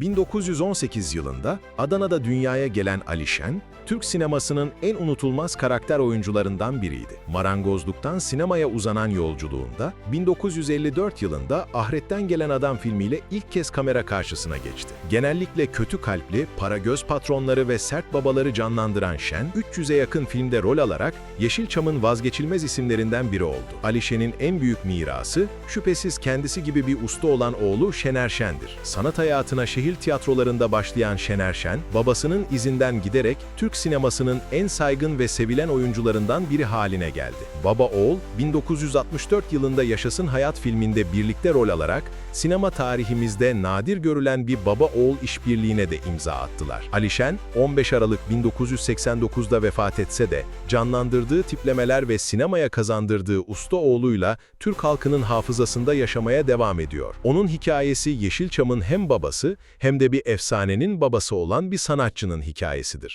1918 yılında Adana'da dünyaya gelen Ali Şen, Türk sinemasının en unutulmaz karakter oyuncularından biriydi. Marangozluktan sinemaya uzanan yolculuğunda 1954 yılında Ahret'ten Gelen Adam filmiyle ilk kez kamera karşısına geçti. Genellikle kötü kalpli, para göz patronları ve sert babaları canlandıran Şen, 300'e yakın filmde rol alarak Yeşilçam'ın vazgeçilmez isimlerinden biri oldu. Ali Şen'in en büyük mirası, şüphesiz kendisi gibi bir usta olan oğlu Şener Şen'dir. Sanat hayatına şehir tiyatrolarında başlayan Şener Şen, babasının izinden giderek Türk sinemasının en saygın ve sevilen oyuncularından biri haline geldi. Baba oğul, 1964 yılında Yaşasın Hayat filminde birlikte rol alarak sinema tarihimizde nadir görülen bir baba-oğul işbirliğine de imza attılar. Ali Şen, 15 Aralık 1989'da vefat etse de canlandırdığı tiplemeler ve sinemaya kazandırdığı usta oğluyla Türk halkının hafızasında yaşamaya devam ediyor. Onun hikayesi Yeşilçam'ın hem babası hem de bir efsanenin babası olan bir sanatçının hikayesidir.